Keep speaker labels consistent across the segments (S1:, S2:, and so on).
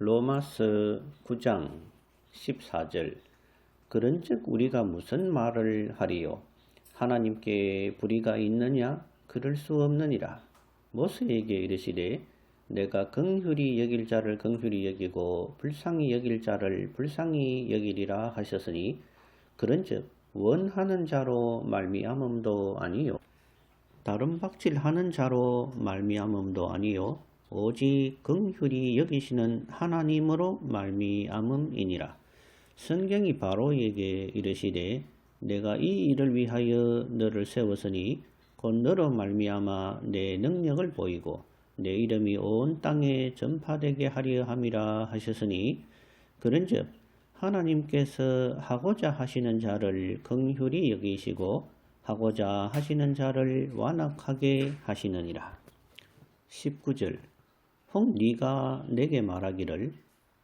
S1: 로마서 9장 14절. 그런즉 우리가 무슨 말을 하리요? 하나님께 불의가 있느냐? 그럴 수 없느니라. 모세에게 이르시되 내가 긍휼히 여길 자를 긍휼히 여기고 불쌍히 여길 자를 불쌍히 여기리라 하셨으니 그런즉 원하는 자로 말미암음도 아니요. 다른 박질하는 자로 말미암음도 아니요 오직 긍휼히 여기시는 하나님으로 말미암음이니라. 성경이 바로에게 이르시되 내가 이 일을 위하여 너를 세웠으니 곧 너로 말미암아 내 능력을 보이고 내 이름이 온 땅에 전파되게 하려 함이라 하셨으니 그런즉 하나님께서 하고자 하시는 자를 긍휼히 여기시고 하고자 하시는 자를 완악하게 하시느니라. 19절 혹 네가 내게 말하기를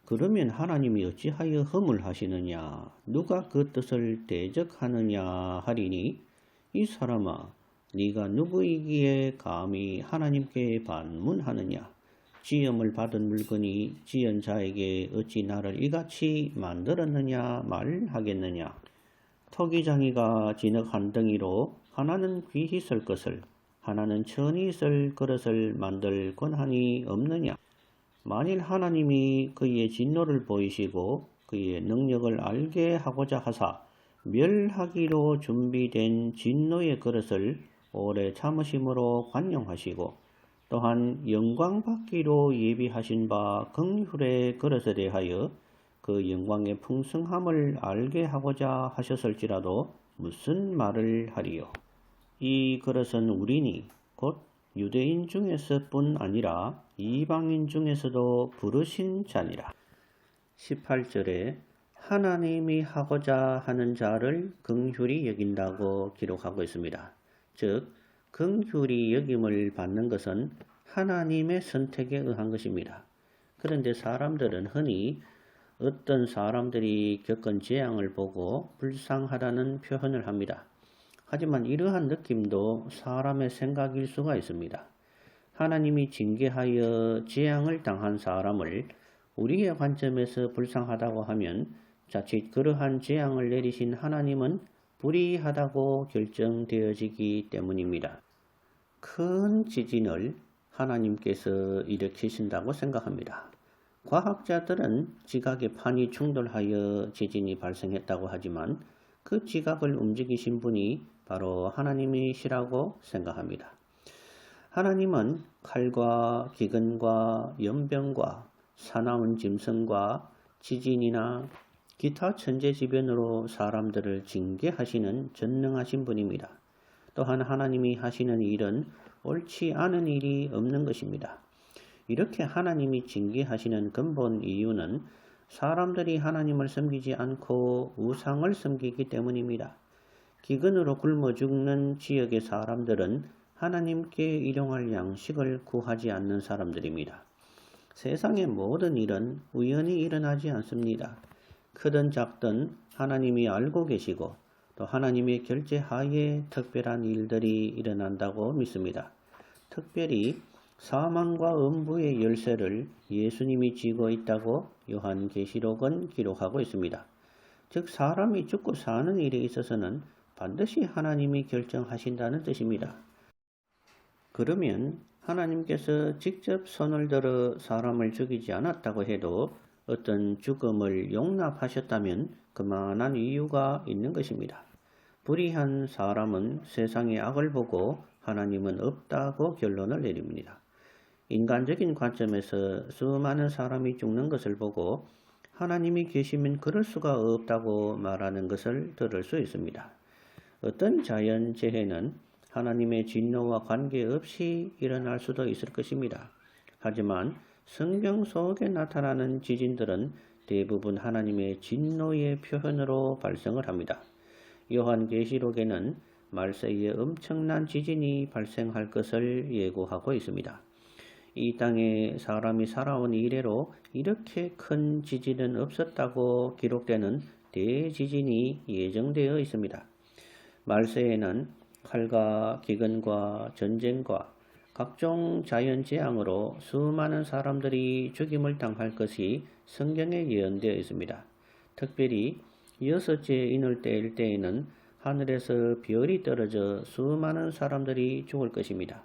S1: 그러면 하나님이 어찌하여 흠을 하시느냐? 누가 그 뜻을 대적하느냐 하리니? 이 사람아 네가 누구이기에 감히 하나님께 반문하느냐? 지음을 받은 물건이 지은 자에게 어찌 나를 이같이 만들었느냐 말하겠느냐? 토기장이가 진흙 한 덩이로 하나는 귀히 쓸 것을 하나는 천이 쓸 그릇을 만들 권한이 없느냐? 만일 하나님이 그의 진노를 보이시고 그의 능력을 알게 하고자 하사 멸하기로 준비된 진노의 그릇을 오래 참으심으로 관용하시고 또한 영광 받기로 예비하신 바 긍휼의 그릇에 대하여 그 영광의 풍성함을 알게 하고자 하셨을지라도 무슨 말을 하리요? 이 그릇은 우리니 곧 유대인 중에서뿐 아니라 이방인 중에서도 부르신 자니라. 18절에 하나님이 하고자 하는 자를 긍휼히 여긴다고 기록하고 있습니다. 즉 긍휼히 여김을 받는 것은 하나님의 선택에 의한 것입니다. 그런데 사람들은 흔히 어떤 사람들이 겪은 재앙을 보고 불쌍하다는 표현을 합니다. 하지만 이러한 느낌도 사람의 생각일 수가 있습니다. 하나님이 징계하여 재앙을 당한 사람을 우리의 관점에서 불쌍하다고 하면 자칫 그러한 재앙을 내리신 하나님은 불의하다고 결정되어지기 때문입니다. 큰 지진을 하나님께서 일으키신다고 생각합니다. 과학자들은 지각의 판이 충돌하여 지진이 발생했다고 하지만 그 지각을 움직이신 분이 바로 하나님이시라고 생각합니다. 하나님은 칼과 기근과 연병과 사나운 짐승과 지진이나 기타 천재지변으로 사람들을 징계하시는 전능하신 분입니다. 또한 하나님이 하시는 일은 옳지 않은 일이 없는 것입니다. 이렇게 하나님이 징계하시는 근본 이유는 사람들이 하나님을 섬기지 않고 우상을 섬기기 때문입니다. 기근으로 굶어 죽는 지역의 사람들은 하나님께 일용할 양식을 구하지 않는 사람들입니다. 세상의 모든 일은 우연히 일어나지 않습니다. 크든 작든 하나님이 알고 계시고 또 하나님의 결제 하에 특별한 일들이 일어난다고 믿습니다. 특별히 사망과 음부의 열쇠를 예수님이 쥐고 있다고 요한계시록은 기록하고 있습니다. 즉 사람이 죽고 사는 일에 있어서는 반드시 하나님이 결정하신다는 뜻입니다. 그러면 하나님께서 직접 손을 들어 사람을 죽이지 않았다고 해도 어떤 죽음을 용납하셨다면 그만한 이유가 있는 것입니다. 불의한 사람은 세상의 악을 보고 하나님은 없다고 결론을 내립니다. 인간적인 관점에서 수많은 사람이 죽는 것을 보고 하나님이 계시면 그럴 수가 없다고 말하는 것을 들을 수 있습니다. 어떤 자연 재해는 하나님의 진노와 관계없이 일어날 수도 있을 것입니다. 하지만 성경 속에 나타나는 지진들은 대부분 하나님의 진노의 표현으로 발생을 합니다. 요한계시록에는 말세에 엄청난 지진이 발생할 것을 예고하고 있습니다. 이 땅에 사람이 살아온 이래로 이렇게 큰 지진은 없었다고 기록되는 대지진이 예정되어 있습니다. 말세에는 칼과 기근과 전쟁과 각종 자연재앙으로 수많은 사람들이 죽임을 당할 것이 성경에 예언되어 있습니다. 특별히 여섯째 인을 때일 때에는 하늘에서 별이 떨어져 수많은 사람들이 죽을 것입니다.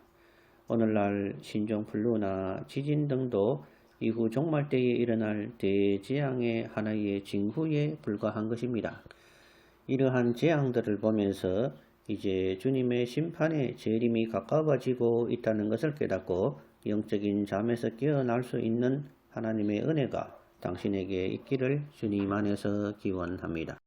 S1: 오늘날 신종플루나 지진 등도 이후 종말 때에 일어날 대재앙의 하나의 징후에 불과한 것입니다. 이러한 재앙들을 보면서 이제 주님의 심판의 재림이 가까워지고 있다는 것을 깨닫고 영적인 잠에서 깨어날 수 있는 하나님의 은혜가 당신에게 있기를 주님 안에서 기원합니다.